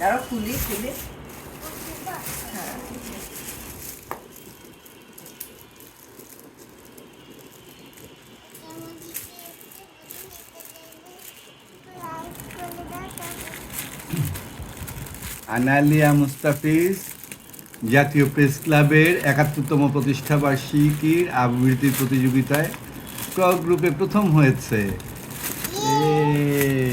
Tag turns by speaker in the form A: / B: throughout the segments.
A: দাঁড়াও খুলি খুলি। হ্যাঁ।
B: আনালিয়া মুস্তাফিজ জাতীয় প্রেস ক্লাবের একাত্তরতম প্রতিষ্ঠাবার্ষিকীর আবৃত্তির প্রতিযোগিতায় ক গ্রুপে প্রথম হয়েছে। এই।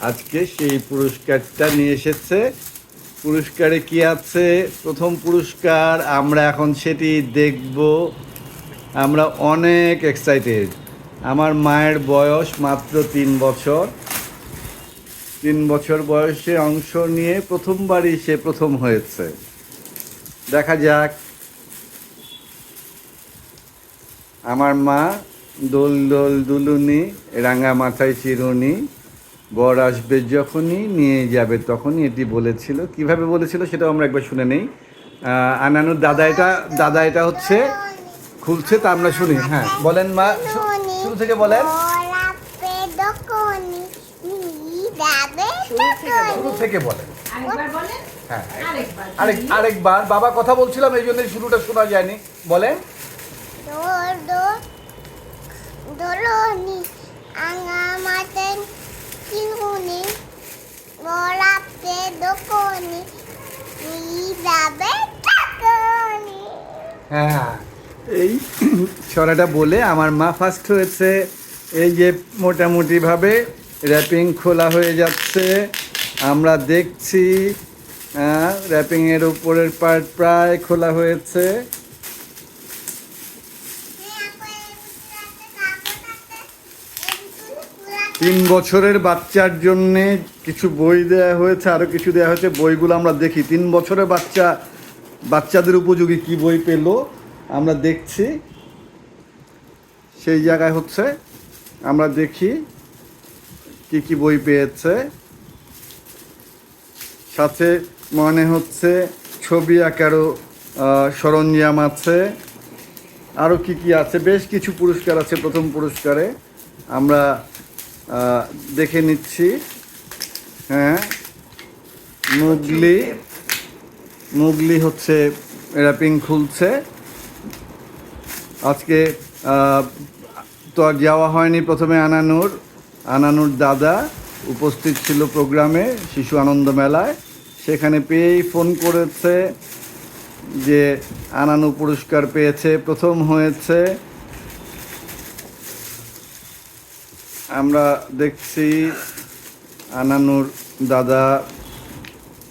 B: আজকে সেই পুরস্কারটা নিয়ে এসেছে। পুরস্কারে কি আছে? প্রথম পুরস্কার, আমরা এখন সেটি দেখব। আমরা অনেক এক্সাইটেড আমার মায়ের বয়স মাত্র তিন বছর। তিন বছর বয়সে অংশ নিয়ে প্রথমবারই সে প্রথম হয়েছে। দেখা যাক। আমার মা, দোল দোল দুলুনি রাঙা মাথায় চিরুনি। বর আসবে যখনই নিয়ে যাবে তখনই এটি বলেছিল। কীভাবে বলেছিল সেটা আমরা একবার শুনে নেই। আহ, আনানুর দাদা এটা দাদা এটা হচ্ছে খুলছে তা আমরা শুনি। হ্যাঁ বলেন মা শুরু থেকে বলেন। শুরু থেকে বলেন।
A: আরেকবার
B: হ্যাঁ
A: আরেকবার।
B: আরেক আরেকবার। বাবা কথা বলছিলাম এই জন্য শুরুটা শোনা যায়নি। বলেন।
C: আঙামাতেন চিহুনি বলাপে দোকনি যাবে
B: হ্যাঁ এই ছড়াটা বলে আমার মা ফার্স্ট হয়েছে। এই যে মোটামুটিভাবে র্যাপিং খোলা হয়ে যাচ্ছে। আমরা দেখছি র্যাপিংয়ের উপরের পার্ট প্রায় খোলা হয়েছে। তিন বছরের বাচ্চার জন্যে কিছু বই দেওয়া হয়েছে আরও কিছু দেওয়া হয়েছে। বইগুলো আমরা দেখি। তিন বছরের বাচ্চা, বাচ্চাদের উপযোগী কি বই পেল, আমরা দেখছি। সেই জায়গায় হচ্ছে, আমরা দেখি কি কি বই পেয়েছে। সাথে মনে হচ্ছে ছবি আঁকারও সরঞ্জাম আছে। আরও কি কি আছে? বেশ কিছু পুরস্কার আছে প্রথম পুরস্কারে। আমরা দেখে নিচ্ছি। হ্যাঁ। মুগলি। মুগলি হচ্ছে র্যাপিং খুলছে। আজকে তো আর যাওয়া হয়নি প্রথমে আনানুর। আনানুর দাদা উপস্থিত ছিল প্রোগ্রামে, শিশু আনন্দ মেলায়। সেখানে পেয়েই ফোন করেছে যে আনানু পুরস্কার পেয়েছে, প্রথম হয়েছে। আমরা দেখছি আনানুর দাদা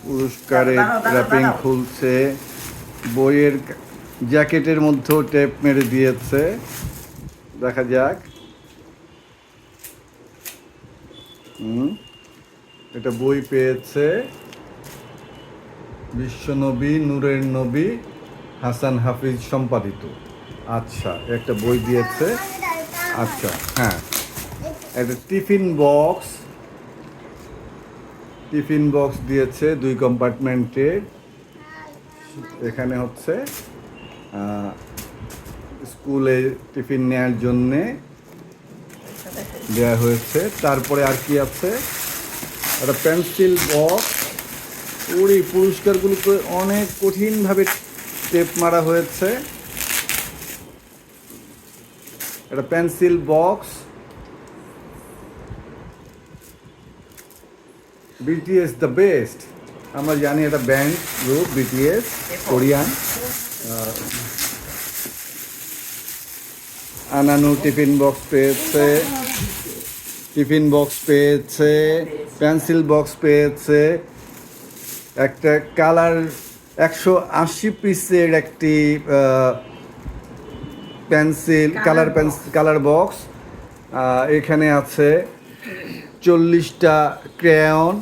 B: পুরস্কারের র্যাপিং খুলছে বইয়ের জ্যাকেটের মধ্যেও টেপ মেরে দিয়েছে। দেখা যাক। হুম এটা বই পেয়েছে বিশ্বনবী নূরের নবী হাসান হাফিজ সম্পাদিত। আচ্ছা একটা বই দিয়েছে। আচ্ছা হ্যাঁ। একটা টিফিন বক্স টিফিন বক্স দিয়েছে দুই কম্পার্টমেন্টে এখানে হচ্ছে স্কুলে টিফিন নেওয়ার জন্যে দেওয়া হয়েছে। তারপরে আর কি আছে? একটা পেন্সিল বক্স ওর এই পুরস্কারগুলোকে অনেক কঠিনভাবে টেপ মারা হয়েছে। একটা pencil box BTS the best আমরা জানি এটা ব্যান্ড গ্রুপ বিটিএস কোরিয়ান আনানু টিফিন বক্স পেয়েছে টিফিন বক্স পেয়েছে পেন্সিল বক্স পেয়েছে একটা কালার একশো আশি পিসের একটি pencil colour pencil colour box এখানে আছে চল্লিশটা ক্রেয়ন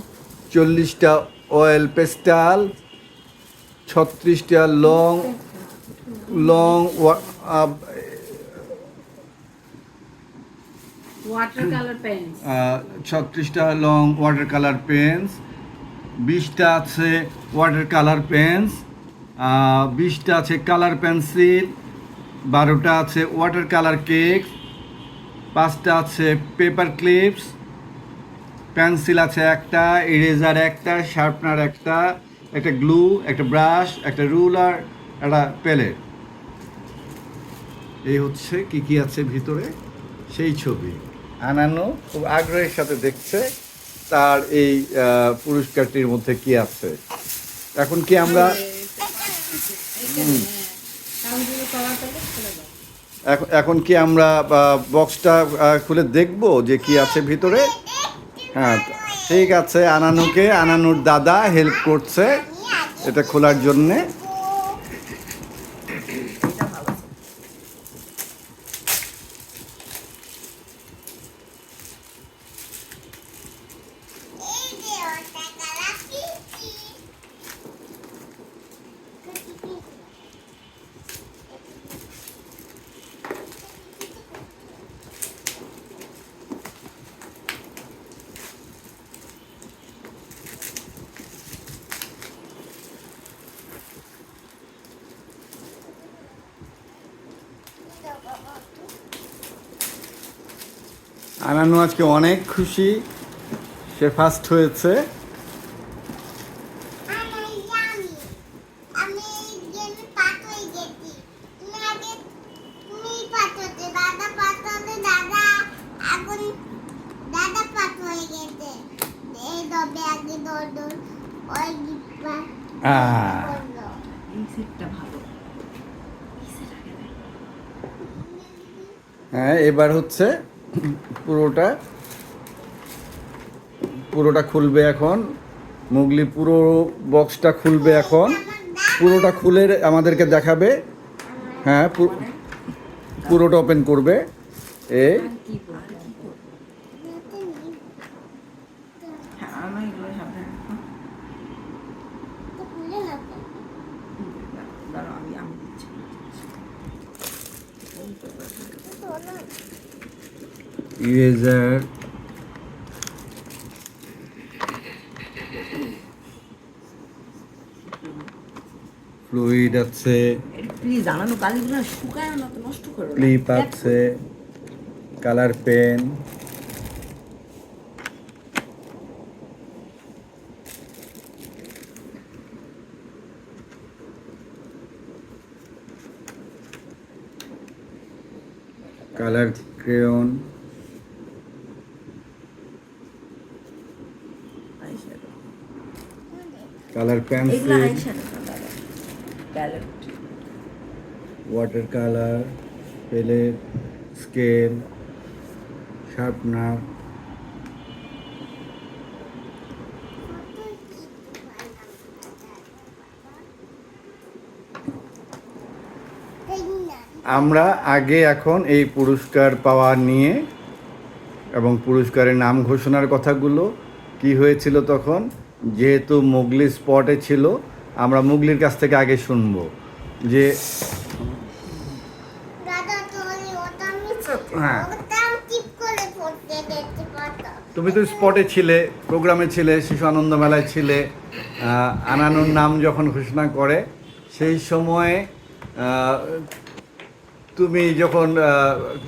B: চল্লিশটা অয়েল পেস্টাল ছত্রিশটা লং লং ছত্রিশটা লং ওয়াটার কালার পেন্স বিশটা আছে ওয়াটার কালার পেন্স বিশটা আছে কালার পেন্সিল বারোটা আছে ওয়াটার কালার কেক পাঁচটা আছে পেপার ক্লিপস পেন্সিল আছে একটা ইরেজার একটা শার্পনার একটা একটা গ্লু একটা ব্রাশ একটা রুলার একটা প্যালেট এই হচ্ছে কি কি আছে ভিতরে সেই ছবি আনানো খুব আগ্রহের সাথে দেখছে তার এই পুরস্কারটির মধ্যে কি আছে এখন কি আমরা
A: হ্যাঁ।
B: এখন কি আমরা বক্সটা খুলে দেখব যে কি আছে ভিতরে হ্যাঁ ঠিক আছে আনানুকে আনানুর দাদা হেল্প করছে এটা খোলার জন্যে
C: এই যে ওটা কালা পিচি
B: আনানু আজকে অনেক খুশি। সে ফার্স্ট হয়েছে।
C: হয়ে হয়ে।
B: হ্যাঁ এবার হচ্ছে পুরোটা। পুরোটা খুলবে এখন। মুগলি পুরো বক্সটা খুলবে এখন। পুরোটা খুলে আমাদেরকে দেখাবে। হ্যাঁ পুরোটা ওপেন করবে।
A: এ
B: ইরেজার ফ্লুইড আছে।
A: প্লিজ জানানো কালিগুলো শুকায় না তো নষ্ট করো
B: ক্লিপ আছে। Colour pen. Colour crayon. Colour pencil water colour palette scale sharpener আমরা আগে এখন এই পুরস্কার পাওয়া নিয়ে এবং পুরস্কারের নাম ঘোষণার কথাগুলো কি হয়েছিল তখন? যেহেতু মুগলি স্পটে ছিল আমরা মুগলির কাছ থেকে আগে শুনব যে
C: তুমি
B: হ্যাঁ। তুমি তো স্পটে ছিলে প্রোগ্রামে ছিলে শিশু আনন্দ মেলায় ছিলে আনানুর নাম যখন ঘোষণা করে সেই সময়ে তুমি যখন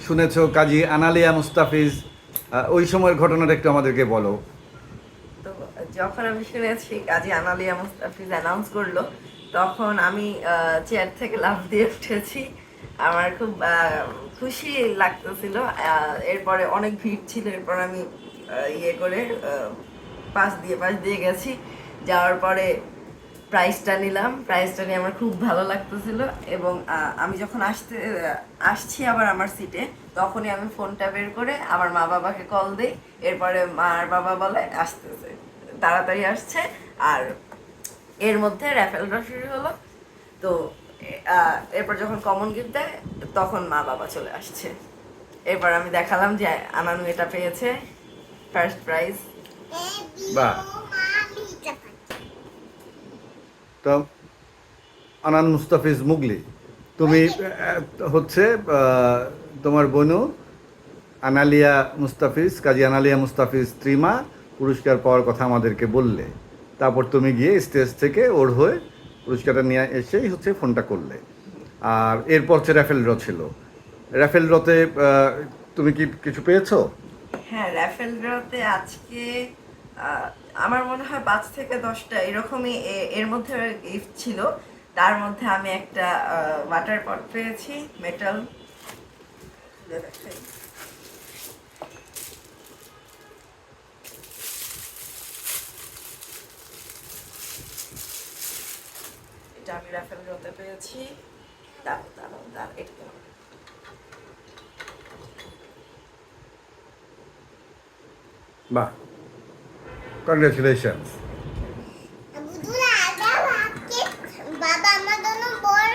B: শুনেছো কাজী আনালিয়া মুস্তাফিজ ওই সময়ের ঘটনাটা একটু আমাদেরকে বলো।
D: যখন আমি শুনেছি, কাজী আনালিয়া মুস্তাফিজ অ্যানাউন্স করল, তখন আমি চেয়ার থেকে লাফ দিয়ে উঠেছি। আমার খুব খুশি লাগতেছিল। এরপরে অনেক ভিড় ছিল, এরপর আমি ইয়ে করে পাশ দিয়ে পাশ দিয়ে গেছি। যাওয়ার পরে প্রাইসটা নিলাম। প্রাইসটা নিয়ে আমার খুব ভালো লাগতেছিল এবং আমি যখন আসতে, আসছি আবার আমার সিটে তখনই আমি ফোনটা বের করে আমার মা বাবাকে কল দিই। এরপরে মার বাবা বলে, আসতেছে। তাড়াতাড়ি আসছে, আর এর মধ্যে র্যাফেল শুরু হলো। তো এরপর যখন কমন গিফট দেয়, তখন মা বাবা চলে আসছে। এরপর আমি দেখালাম যে আনানু এটা পেয়েছে ফার্স্ট প্রাইজ।
B: তো, আনান মুস্তাফিজ মুগলি, তুমি হচ্ছে তোমার বোনু, আনালিয়া মুস্তাফিজ, কাজী আনালিয়া মুস্তাফিজ ত্রিমা পুরস্কার পাওয়ার কথা আমাদেরকে বললে, তারপর তুমি গিয়ে স্টেজ থেকে ওর হয়ে পুরস্কারটা নিয়ে এসেই হচ্ছে ফোনটা করলে। আর এরপর হচ্ছে র্যাফেল ড্র ছিল। র্যাফেল ড্রতে তুমি কি কিছু পেয়েছ?
D: হ্যাঁ র্যাফেল ড্রতে আজকে আমার মনে হয় পাঁচ থেকে দশটা এরকমই এর মধ্যে গিফট ছিল। তার মধ্যে আমি একটা ওয়াটার পট পেয়েছি মেটাল এটা আমি রাফেল ড্রতে পেয়েছি দাঁড়ো দাঁড়ো দাঁড়ো এটা।
B: বাহ কংগ্রেচুলেশনস
C: বাবা আমার জন্য বড়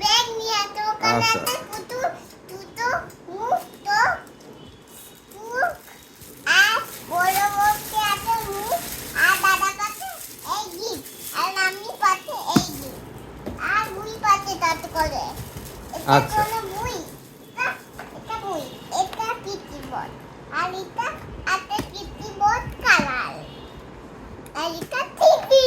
C: ব্যাগ নিয়ে আসছে ওখানে
B: আচ্ছা।
C: একটা পুতুল দুটো মুখ তো মুখ আর বড় বড়কে আছে মুখ আর দাদা পাচ্ছে এই গিফট আর আমি পাচ্ছে এই গিফট আর বুই পাচ্ছে তাতে করে এটা
B: আচ্ছা।
C: কোনো বুই এটা এটা বুই এটা পিটি বল আর এটা একটা পিটি বল কালার আর এটা টিভি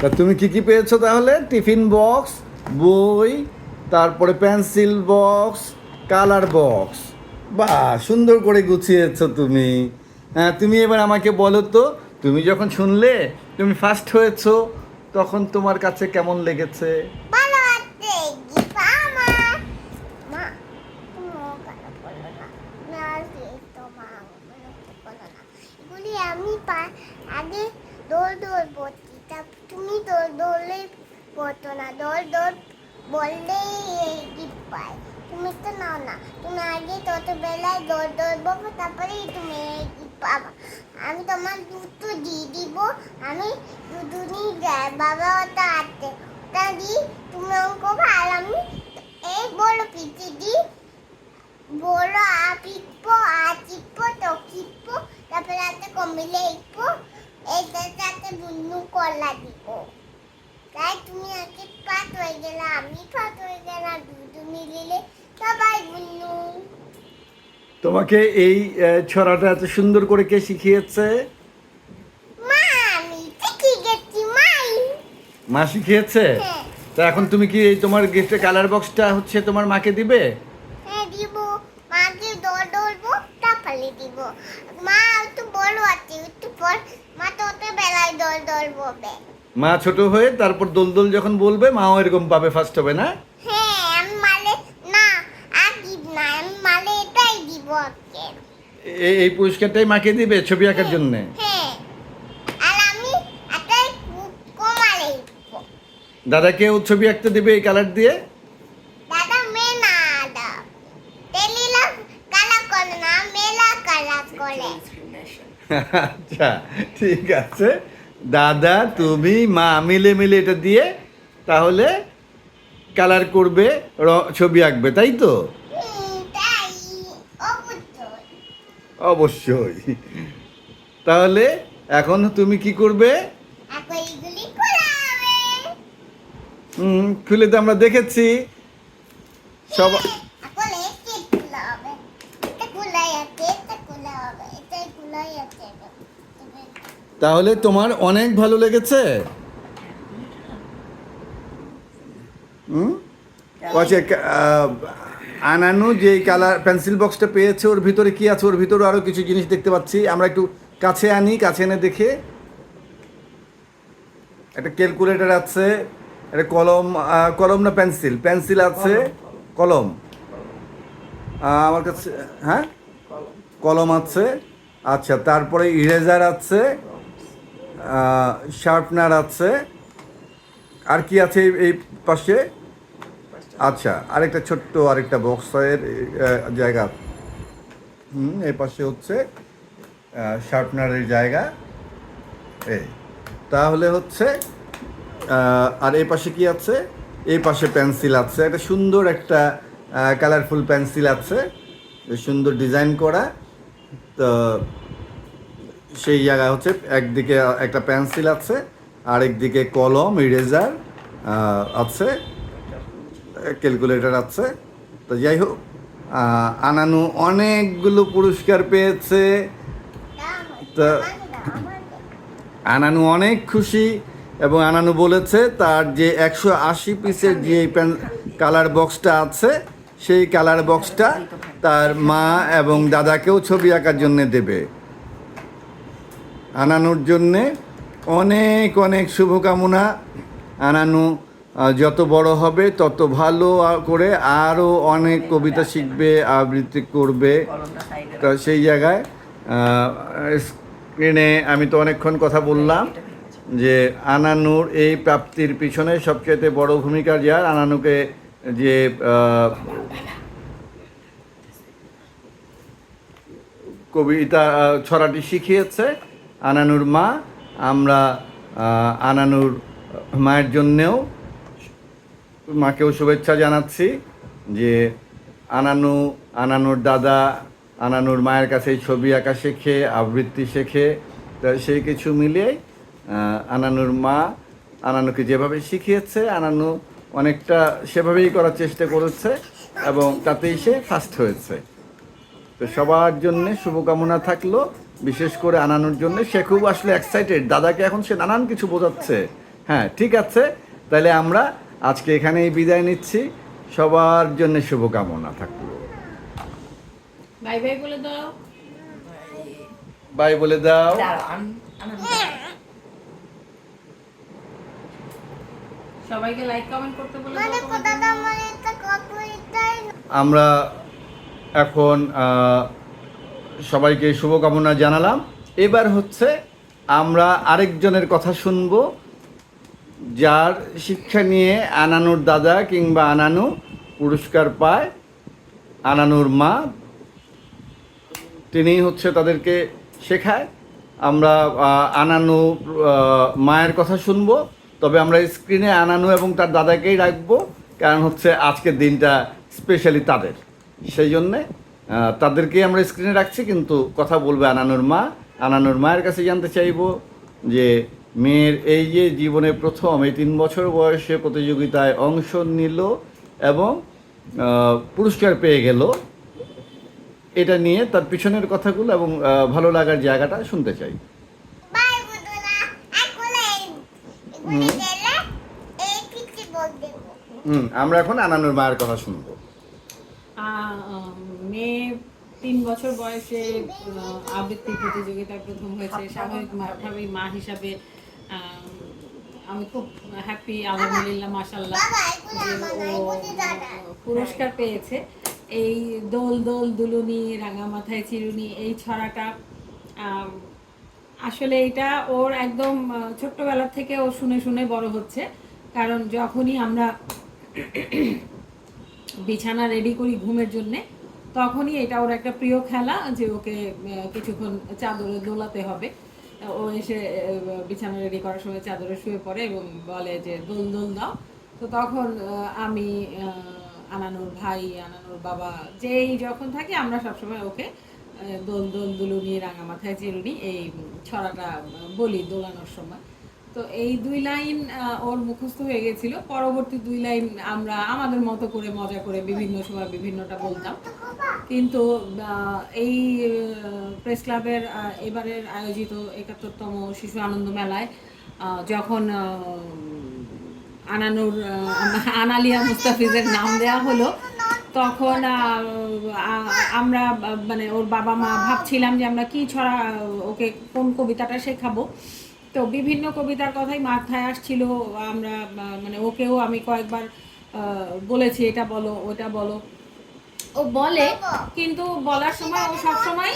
B: তা তুমি কি কি পেয়েছ তাহলে? টিফিন বক্স বই তারপরে পেন্সিল বক্স কালার বক্স। বাহ সুন্দর করে গুছিয়েছো তুমি। হ্যাঁ তুমি এবার আমাকে বলো তো তুমি যখন শুনলে তুমি ফার্স্ট হয়েছো তখন তোমার কাছে কেমন লেগেছে
C: ভালো আছে গিফট আমার মা তুমি ও কেন বলল না না সে তো মা বিরক্ত করো না এগুলি আমি পা আগে দৌড় দৌড় পড়ছি তা তুমি দৌড় দৌড়লে পড়তো না দৌড় দৌড় বললেই গিফট পাই তুমি তো নাও না, তুমি আগে তত বেলায় দৌড় দৌড় বলব, তারপরেই তুমি গিফট পাবা। আমি তোমার দুটো দিয়ে দিব, আমি দুদিনই যাই বাবা ওটা আছে ওটা দিই তুমি অঙ্ক আর আমি এই বড় পিঠে দিই বড় আ পিঠবো, আ চিপবো, তো চিপবো, তারপরে হাতে কমিলে ইপবো এইটার সাথে বুনু কলা দিব। তাই তুমি আগে পাত হয়ে গেলে আমি পাত হয়ে গেলাম দুটো মিলিলে। সবাই
B: তোমাকে এই ছড়াটা এত সুন্দর করে কে শিখিয়েছে?
C: মা
B: শিখিয়েছে?
C: হ্যাঁ।
B: তা এখন তুমি কি এই তোমার গিফটের কালার বক্সটা হচ্ছে তোমার মাকে দিবে?
C: হ্যাঁ দিব। মাকে দৌড় দৌড়বো তারপরে দিব। মা একটু বড় আছে একটু পর মা তো বেলায় দৌড়বো
B: মা ছোট হয়ে তারপর দোলদোল যখন বলবে মাও এরকম পাবে ফার্স্ট হবে না?
C: হ্যাঁ আমি মালে না আর দিব না আমি মালে এটাই দিব
B: এই এই পুরস্কারটাই মাকে দিবে ছবি আঁকার জন্য?
C: হ্যাঁ। আর আমি এটাই কমালে দিব।
B: দাদাকেও ছবি আঁকতে দিবে এই কালার দিয়ে?
C: দাদা দা তেলিলা কালা করে না মেলা কালা করে।
B: আচ্ছা ঠিক আছে। দাদা তুমি মা মিলে মিলে এটা দিয়ে তাহলে কালার করবে ছবি আঁকবে তাই তো
C: অবশ্যই
B: তাহলে এখন তুমি কি করবে হুম, খুলে তো আমরা দেখেছি সব তাহলে তোমার অনেক ভালো লেগেছে। আচ্ছা আনানু যে কালার, পেন্সিল বক্সটা পেয়েছে, ওর ভিতরে কি আছে? ওর ভিতরে আরও কিছু জিনিস দেখতে পাচ্ছি। আমরা একটু কাছে আনি, কাছে এনে দেখে। একটা ক্যালকুলেটর আছে, একটা কলম কলম না পেন্সিল? পেন্সিল আছে, কলম। আমার কাছে হ্যাঁ?
D: কলম
B: আছে। আচ্ছা তারপরে ইরেজার আছে। শার্পনার আছে। আর কি আছে এই- পাশে? আচ্ছা আরেকটা ছোট্ট আরেকটা বক্সের জায়গা। হুম, এই পাশে হচ্ছে শার্পনারের জায়গা। এই, তাহলে হচ্ছে আর এই পাশে কি আছে? এই পাশে পেন্সিল আছে। একটা সুন্দর একটা কালারফুল পেন্সিল আছে। সুন্দর ডিজাইন করা। তো সেই জায়গায় হচ্ছে একদিকে একটা পেন্সিল আছে, আরেকদিকে কলম, ইরেজার আছে, ক্যালকুলেটর আছে। তো যাই হোক আনানু অনেকগুলো পুরস্কার পেয়েছে। তা- আনানু অনেক খুশি এবং আনানু বলেছে তার যে একশো আশি পিসের যে পেন, কালার বক্সটা আছে, সেই কালার বক্সটা তার মা এবং দাদাকেও ছবি আঁকার জন্য দেবে। আনানুর জন্যে অনেক অনেক শুভকামনা। আনানু যত বড় হবে, তত ভালো করে আরও অনেক কবিতা শিখবে, আবৃত্তি করবে। তো সেই জায়গায় স্ক্রিনে আমি তো অনেকক্ষণ কথা বললাম যে আনানুর এই প্রাপ্তির পিছনে সবচেয়ে বড় ভূমিকা যার আনানুকে যে কবিতা ছড়াটি শিখিয়েছে আনানুর মা, আমরা আনানুর মায়ের জন্যেও মাকেও শুভেচ্ছা জানাচ্ছি যে আনানু, আনানুর দাদা, আনানুর মায়ের কাছে ছবি আঁকা শেখে, আবৃত্তি শেখে। সেই কিছু মিলিয়ে আনানুর মা আনানুকে যেভাবে শিখিয়েছে, আনানু অনেকটা সেভাবেই করার চেষ্টা করেছে এবং তাতেই সে ফার্স্ট হয়েছে। তো সবার জন্যে শুভকামনা থাকল। বিশেষ করে আনানোর জন্য। সে খুব আসলে এক্সাইটেড দাদাকে এখন সে নানান কিছু বোঝাচ্ছে। হ্যাঁ ঠিক আছে। তাহলে আমরা আজকে এখানেই বিদায় নিচ্ছি। সবার জন্য শুভকামনা থাকল।
A: বাই বাই বলে দাও।
B: বাই বলে দাও।
A: সবাইকে লাইক কমেন্ট করতে বলে
C: মানে
A: দাও
C: মানে কতটাই
B: আমরা এখন আহ, সবাইকে শুভকামনা জানালাম। এবার হচ্ছে আমরা আরেকজনের কথা শুনব, যার শিক্ষা নিয়ে আনানুর দাদা কিংবা আনানু পুরস্কার পায়। আনানুর মা, তিনি হচ্ছে তাদেরকে শেখায়। আমরা আনানু মায়ের কথা শুনব, তবে আমরা স্ক্রিনে আনানু এবং তার দাদাকেই রাখব, কারণ হচ্ছে আজকের দিনটা স্পেশালি তাদের। সেই জন্যে আহ, তাদেরকেই আমরা স্ক্রিনে রাখছি কিন্তু কথা বলবে আনানুর মা। আনানুর মায়ের কাছে জানতে চাইব যে মেয়ের এই যে জীবনে প্রথম এই তিন বছর বয়সে প্রতিযোগিতায় অংশ নিল এবং পুরস্কার পেয়ে গেল এটা নিয়ে তার পিছনের কথাগুলো এবং ভালো লাগার জায়গাটা শুনতে চাই। হুম। আমরা এখন আনানুর মায়ের কথা শুনব।
A: মেয়ে তিন বছর বয়সে আবৃত্তি প্রতিযোগিতায় প্রথম হয়েছে। স্বাভাবিকভাবেই মা হিসাবে আমি খুব হ্যাপি আলহামদুলিল্লাহ মাসাল্লাহ ও পুরস্কার পেয়েছে। এই দোল দোল, দুলুনি রাঙা মাথায় চিরুনি, এই ছড়াটা আসলে এটা ওর একদম ছোট্টবেলা থেকে ও শুনে শুনে বড় হচ্ছে। কারণ যখনই আমরা বিছানা রেডি করি ঘুমের জন্য তখনই এটা ওর একটা প্রিয় খেলা যে ওকে কিছুক্ষণ চাদরে দোলাতে হবে। ও এসে বিছানা রেডি করার সময় চাদরে শুয়ে পড়ে এবং বলে যে, দোল দোল দাও। তো তখন আমি আনানুর ভাই, আনানুর বাবা যেই যখন থাকি, আমরা সবসময় ওকে দোল দোল, দুলুনি রাঙা মাথায় চিরুনি এই ছড়াটা বলি দোলানোর সময়। তো এই দুই লাইন ওর মুখস্থ হয়ে গেছিল। পরবর্তী দুই লাইন আমরা আমাদের মতো করে মজা করে বিভিন্ন সময় বিভিন্নটা বলতাম। কিন্তু এই প্রেস ক্লাবের এবারের আয়োজিত একাত্তরতম শিশু আনন্দ মেলায় যখন আনানুর আনালিয়া মুস্তাফিজের নাম দেওয়া হলো, তখন আমরা মানে ওর বাবা মা ভাবছিলাম যে আমরা কি ছড়া ওকে কোন কবিতাটা শেখাবো। তো বিভিন্ন কবিতার কথাই মাথায় আসছিল, আমরা মানে ওকেও আমি কয়েকবার বলেছি, এটা বলো, ওটা বলো। ও বলে, কিন্তু বলার সময় ও সবসময়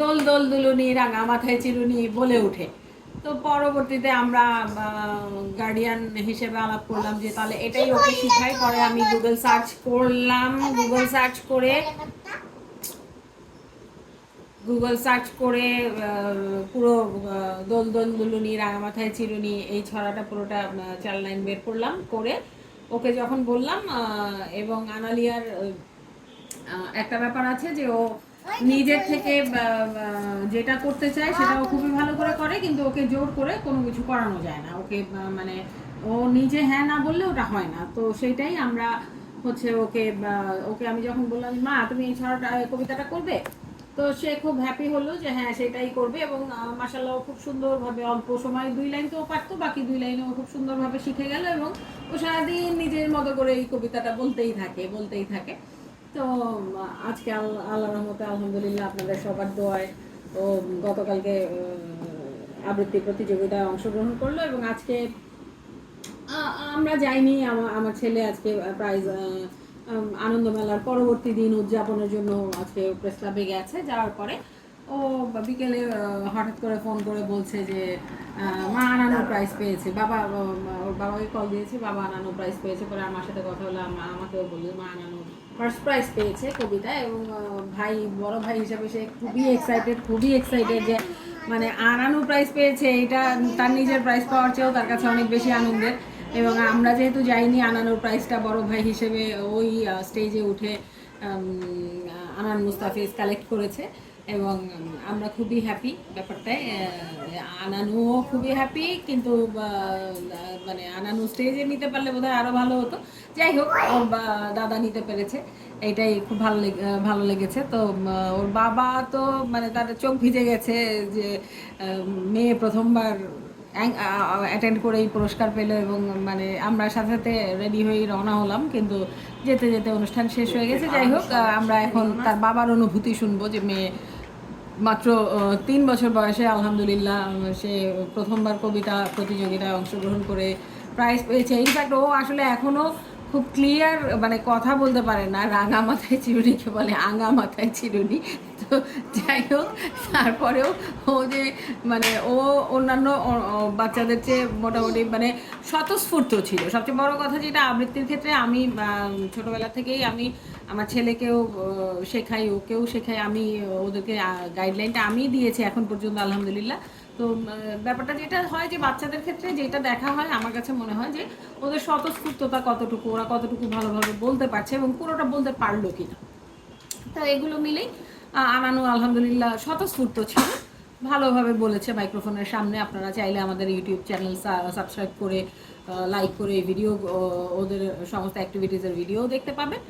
A: দোল দোল, দুলুনি, রাঙা মাথায় চিরুনি বলে ওঠে। তো পরবর্তীতে আমরা গার্ডিয়ান হিসেবে আলাপ করলাম যে, তাহলে এটাই ওকে শিখাই পরে আমি গুগল সার্চ করলাম গুগল সার্চ করে গুগল সার্চ করে পুরো দোল দোল দুলুনি রাঙা মাথায় চিরুনি, এই ছড়াটা পুরোটা চার লাইন বের করলাম, করে ওকে যখন বললাম এবং আনালিয়ার একটা ব্যাপার আছে যে ও নিজের থেকে যেটা করতে চায় সেটা ও খুবই ভালো করে করে, কিন্তু ওকে জোর করে কোনো কিছু করানো যায় না। ওকে মানে ও নিজে হ্যাঁ না বললে ওটা হয় না। তো সেইটাই আমরা হচ্ছে ওকে ওকে আমি যখন বললাম, মা, তুমি এই ছড়াটা, কবিতাটা করবে? তো সে খুব হ্যাপি হলো যে হ্যাঁ সেটাই করবে এবং মাসাল্লাহ খুব সুন্দরভাবে অল্প সময় দুই লাইন তো পারতো, বাকি দুই লাইনে ও খুব সুন্দরভাবে শিখে গেল এবং ও সারাদিন নিজের মতো করে এই কবিতাটা বলতেই থাকে বলতেই থাকে। তো আজকে আল- আল্লাহ রহমতে আলহামদুলিল্লাহ আপনাদের সবার দোয়ায় ও গতকালকে আবৃত্তি প্রতিযোগিতায় অংশগ্রহণ করল এবং আজকে আমরা যাইনি আমার ছেলে আজকে প্রাইজ আনন্দ মেলার পরবর্তী দিন উদযাপনের জন্য আজকে প্রেস ক্লাবে গেছে, যাওয়ার পরে। ও বিকেলে হঠাৎ করে ফোন করে বলছে যে মা আনানো প্রাইজ পেয়েছে। বাবা ওর বাবাকে কল দিয়েছে, বাবা আনানো প্রাইজ পেয়েছে পরে আমার সাথে কথা হলো আমা- আমাকেও বলল, মা আনানো ফার্স্ট প্রাইজ পেয়েছে কবিতা এবং ভাই, বড় ভাই হিসাবে সে খুবই এক্সাইটেড খুবই এক্সাইটেড যে মানে আনানো প্রাইজ পেয়েছে, এটা তার নিজের প্রাইজ পাওয়ার চেয়েও তার কাছে অনেক বেশি আনন্দের। এবং আমরা যেহেতু যাইনি, আনানোর প্রাইজটা বড় ভাই হিসেবে ওই স্টেজে উঠে আনান মুস্তাফিজ কালেক্ট করেছে এবং আমরা খুবই হ্যাপি ব্যাপারটায়। আনানুও খুবই হ্যাপি কিন্তু মানে আনানু স্টেজে নিতে পারলে বোধহয় আরও ভালো হতো। যাই হোক, ওর দাদা নিতে পেরেছে। এটাই খুব ভালো লেগে- ভালো লেগেছে। তো ওর বাবা তো মানে তার চোখ ভিজে গেছে যে মেয়ে প্রথমবার অ্যাটেন্ড করে এই পুরস্কার পেল এবং মানে আমরা সাথে সাথে রেডি হয়ে রওনা হলাম, কিন্তু যেতে যেতে অনুষ্ঠান শেষ হয়ে গেছে। যাই হোক আমরা এখন তার বাবার অনুভূতি শুনব যে মেয়ে মাত্র তিন বছর বয়সে, আলহামদুলিল্লাহ সে প্রথমবার কবিতা প্রতিযোগিতায় অংশগ্রহণ করে প্রাইজ পেয়েছে। ইনফ্যাক্ট ও আসলে এখনও খুব ক্লিয়ার মানে কথা বলতে পারে না। রাঙা মাথায় চিরুনিকে বলে আঙা মাথায় চিরুনি। তো যাই হোক, তারপরেও ও যে মানে ও অন্যান্য বাচ্চাদের চেয়ে মোটামুটি মানে স্বতঃস্ফূর্ত ছিল। সবচেয়ে বড় কথা যেটা, আবৃত্তির ক্ষেত্রে আমি ছোটবেলা থেকেই আমি আমার ছেলেকেও শেখাই, ওকেও শেখাই। আমি ওদেরকে গাইডলাইনটা আমি দিয়েছি এখন পর্যন্ত, আলহামদুলিল্লাহ। তো ব্যাপারটা যেটা হয় যে বাচ্চাদের ক্ষেত্রে যেটা দেখা হয়, আমার কাছে মনে হয় যে ওদের স্বতঃস্ফূর্ততা কতটুকু, ওরা কতটুকু ভালোভাবে বলতে পারছে এবং পুরোটা বলতে পারল কিনা। তো এগুলো মিলেই আনানু আলহামদুলিল্লাহ স্বতঃস্ফূর্ত ছিল। ভালোভাবে বলেছে মাইক্রোফোনের সামনে, আপনারা চাইলে আমাদের ইউটিউব চ্যানেল সাবস্ক্রাইব করে লাইক করে ভিডিও ওদের সমস্ত অ্যাক্টিভিটিসের ভিডিও দেখতে পাবেন।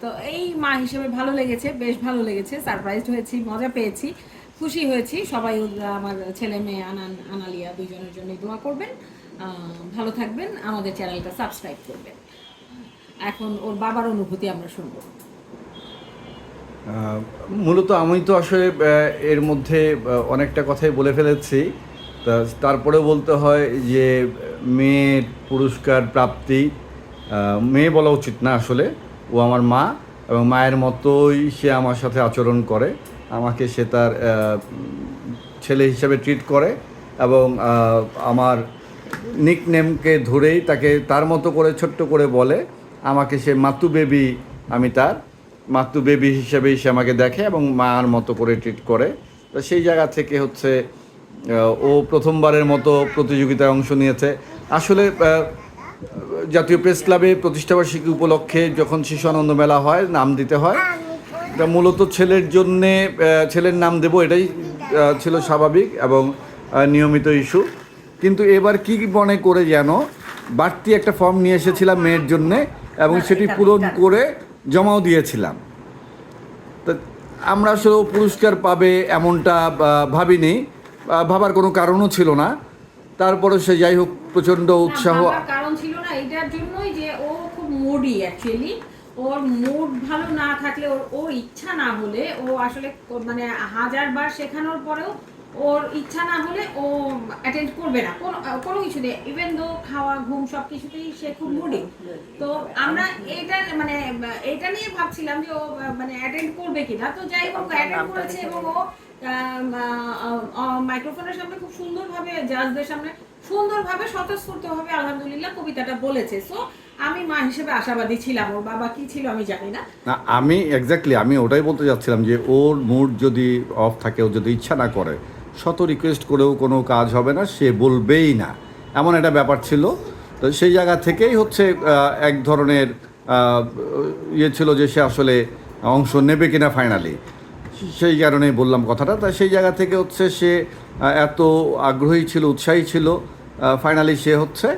A: তো এই মা হিসেবে ভালো লেগেছে, বেশ ভালো লেগেছে সারপ্রাইজড হয়েছি, মজা পেয়েছি। খুশি হয়েছি। সবাই আমার ছেলে মেয়ে আনান, আনালিয়া দুজনের জন্য দোয়া করবেন। ভালো থাকবেন। আমাদের চ্যানেলটা সাবস্ক্রাইব করবেন। এখন ওর বাবার অনুভূতি আমরা শুনব।
B: মূলত আমি তো আসলে এর মধ্যে অনেকটা কথাই বলে ফেলেছি। তারপরে বলতে হয় যে, মেয়ের পুরস্কার প্রাপ্তি মেয়ে বলা উচিত না আসলে। ও আমার মা এবং মায়ের মতোই সে আমার সাথে আচরণ করে। আমাকে সে তার ছেলে হিসেবে ট্রিট করে এবং আমার নিক নেমকে ধরেই তাকে তার মতো করে, ছোট্ট করে বলে, আমাকে সে মাতু বেবি আমি তার, মাতু বেবি হিসেবেই সে আমাকে দেখে এবং মার মতো করে ট্রিট করে। তো সেই জায়গা থেকে হচ্ছে ও প্রথমবারের মতো প্রতিযোগিতায় অংশ নিয়েছে। আসলে জাতীয় প্রেস ক্লাবে প্রতিষ্ঠাবার্ষিকী উপলক্ষে যখন শিশু আনন্দ মেলা হয়, নাম দিতে হয় এটা মূলত ছেলের জন্যে ছেলের নাম দেব এটাই ছিল স্বাভাবিক এবং নিয়মিত ইস্যু। কিন্তু এবার কি মনে করে যেন বাড়তি একটা ফর্ম নিয়ে এসেছিলাম মেয়ের জন্যে এবং সেটি পূরণ করে জমাও দিয়েছিলাম। তা আমরা আসলে পুরস্কার পাবে এমনটা ভাবিনি। ভাবার কোনো কারণও ছিল না। তারপরে সে যাই হোক প্রচণ্ড উৎসাহ
A: কারণ ছিল না এটার জন্যই যে ও খুব মুডি অ্যাকচুয়ালি ওর মুড ভালো না থাকলে ওর ওর ইচ্ছা না হলে ও আসলে মানে হাজার বার শেখানোর পরেও ওর ইচ্ছা না হলে ও অ্যাটেন্ড করবে না। কোনো কোনো কিছু দিয়ে ইভেন দো খাওয়া ঘুম সব কিছুতেই সে খুব মুডি তো আমরা এটা মানে এটা নিয়ে ভাবছিলাম যে ও মানে অ্যাটেন্ড করবে কিনা। তো যাই হোক অ্যাটেন্ড করেছে এবং ও মাইক্রোফোনের সামনে খুব সুন্দরভাবে জাজদের সামনে সুন্দরভাবে স্বতঃস্ফূর্তভাবে আলহামদুলিল্লাহ কবিতাটা বলেছে। সো আমি মা হিসেবে আশাবাদী ছিলাম, ওর বাবা কি ছিল আমি জানি না।
B: আমি এক্স্যাক্টলি আমি ওটাই বলতে যাচ্ছিলাম যে ওর মুড যদি অফ থাকে, ও যদি ইচ্ছা না করে, শত রিকোয়েস্ট করেও কোনো কাজ হবে না, সে বলবেই না। এমন একটা ব্যাপার ছিল। তো সেই জায়গা থেকেই হচ্ছে এক ধরনের ইয়ে ছিল যে সে আসলে অংশ নেবে কিনা ফাইনালি সেই কারণেই বললাম কথাটা। তা সেই জায়গা থেকে হচ্ছে সে এত আগ্রহী ছিল, উৎসাহী ছিল ফাইনালি সে হচ্ছে,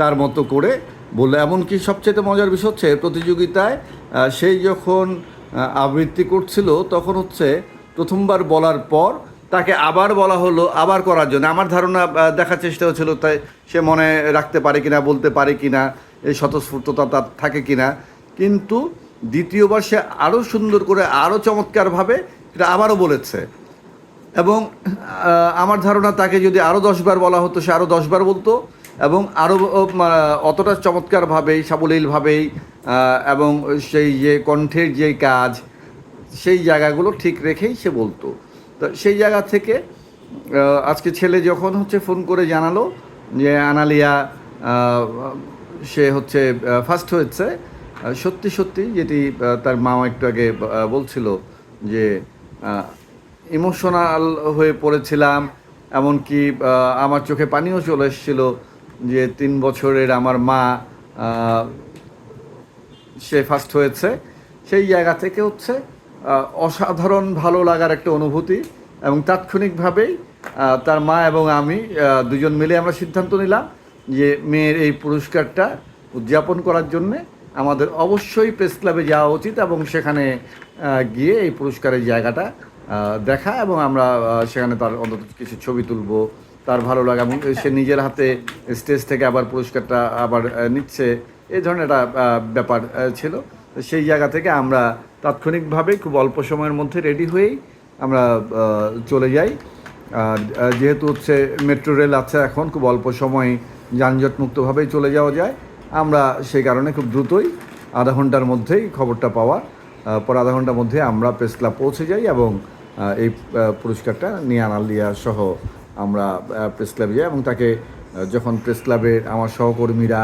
B: তার মতো করে বলল, এমনকি সবচেয়ে মজার বিষয় হচ্ছে প্রতিযোগিতায় সেই যখন আবৃত্তি করছিল, তখন হচ্ছে প্রথমবার বলার পর তাকে আবার বলা হলো, আবার করার জন্য। আমার ধারণা দেখার চেষ্টা হচ্ছিল তাই সে মনে রাখতে পারে কিনা, বলতে পারে কিনা, এই স্বতঃস্ফূর্ততা তার থাকে কিনা। কিন্তু দ্বিতীয়বার সে আরও সুন্দর করে আরও চমৎকারভাবে এটা আবারও বলেছে। এবং আমার ধারণা তাকে যদি আরও দশবার বলা হতো, সে আরও দশবার বলতো। এবং আরও অতটা চমৎকারভাবেই সাবলীলভাবেই এবং সেই যে কণ্ঠের যে কাজ, সেই জায়গাগুলো ঠিক রেখেই সে বলতো। তো সেই জায়গা থেকে আজকে ছেলে যখন হচ্ছে ফোন করে জানালো যে, আনালিয়া সে হচ্ছে ফার্স্ট হয়েছে। সত্যি সত্যি যেটি তার মা একটু আগে বলছিল যে ইমোশনাল হয়ে পড়েছিলাম, এমনকি আমার চোখে পানিও চলে এসেছিল। যে তিন বছরের আমার মা সে ফার্স্ট হয়েছে, সেই জায়গা থেকে হচ্ছে অসাধারণ ভালো লাগার একটা অনুভূতি এবং তাৎক্ষণিকভাবেই তার মা এবং আমি দুজন মিলে আমরা সিদ্ধান্ত নিলাম যে মেয়ের এই পুরস্কারটা উদযাপন করার জন্যে আমাদের অবশ্যই প্রেস ক্লাবে যাওয়া উচিত এবং সেখানে গিয়ে এই পুরস্কারের জায়গাটা দেখা এবং আমরা সেখানে তার অন্তত কিছু ছবি তুলবো তার ভালো লাগা এবং সে নিজের হাতে স্টেজ থেকে আবার পুরস্কারটা আবার নিচ্ছে। এই ধরনের একটা ব্যাপার ছিল। সেই জায়গা থেকে আমরা তাৎক্ষণিকভাবে খুব অল্প সময়ের মধ্যে রেডি হয়েই আমরা চলে যাই। যেহেতু হচ্ছে মেট্রো রেল আছে এখন, খুব অল্প সময় যানজটমুক্তভাবেই চলে যাওয়া যায়। আমরা সেই কারণে খুব দ্রুতই আধা ঘণ্টার মধ্যেই খবরটা পাওয়া। পর আধা ঘণ্টার মধ্যে আমরা প্রেস ক্লাব পৌঁছে যাই এবং এই পুরস্কারটা নিয়ে আনালিয়া সহ আমরা প্রেস ক্লাবে যাই এবং তাকে যখন প্রেস ক্লাবের আমার সহকর্মীরা,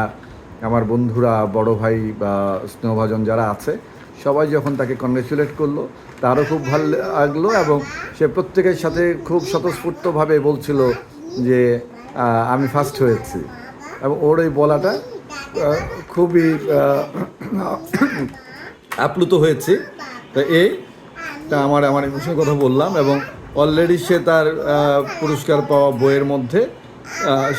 B: আমার বন্ধুরা, বড় ভাই বা স্নেহভাজন যারা আছে, সবাই যখন তাকে কংগ্রেচুলেট করল, তারও খুব ভালো লাগল এবং সে প্রত্যেকের সাথে খুব স্বতঃস্ফূর্তভাবে বলছিল যে আমি ফার্স্ট হয়েছি। এবং ওর এই বলাটা খুবই আপ্লুত হয়েছি। তো এই তা আমার আমার ইমোশনের কথা বললাম এবং অলরেডি সে তার পুরস্কার পাওয়া বইয়ের মধ্যে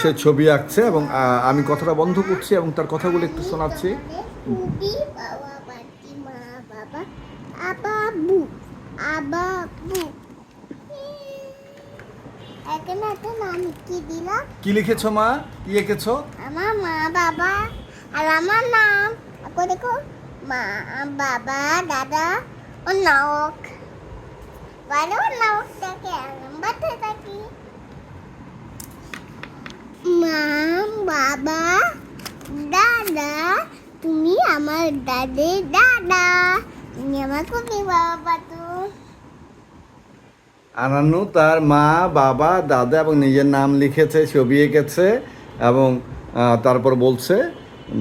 B: সে ছবি আঁকছে এবং আমি কথাটা বন্ধ করছি এবং তার কথাগুলো একটু শোনাচ্ছি।
C: কি
B: লিখেছো মা? কি এঁকেছো?
C: আমার মা বাবা আর আমার নাম দেখো, মা, বাবা, দাদা ও বাড়তে মা বাবা, দাদা, তুমি আমার দাদের দাদা। তুমি আমার বাবা, তো।
B: আনান্নু তার মা, বাবা, দাদা এবং নিজের নাম লিখেছে, ছবি এঁকেছে এবং তারপর বলছে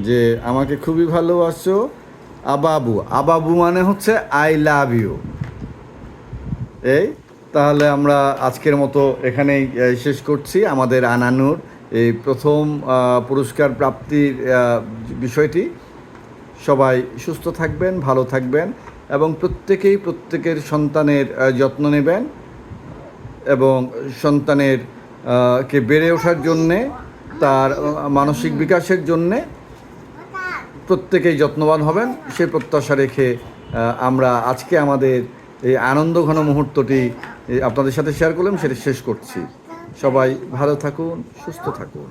B: যে, আমাকে খুবই ভালোবাসো আবাবু। আবাবু মানে হচ্ছে আই লাভ ইউ এই, তাহলে আমরা আজকের মতো এখানেই শেষ করছি। আমাদের আনানুর, এই প্রথম পুরস্কার প্রাপ্তির বিষয়টি। সবাই সুস্থ থাকবেন, ভালো থাকবেন এবং প্রত্যেকেই প্রত্যেকের সন্তানের যত্ন নেবেন এবং সন্তানের কে বেড়ে ওঠার জন্যে, তার মানসিক বিকাশের জন্যে প্রত্যেকেই যত্নবান হবেন। সে প্রত্যাশা রেখে আমরা আজকে আমাদের এই আনন্দ ঘন মুহূর্তটি আপনাদের সাথে শেয়ার করলাম, সেটা শেষ করছি। সবাই ভালো থাকুন, সুস্থ থাকুন।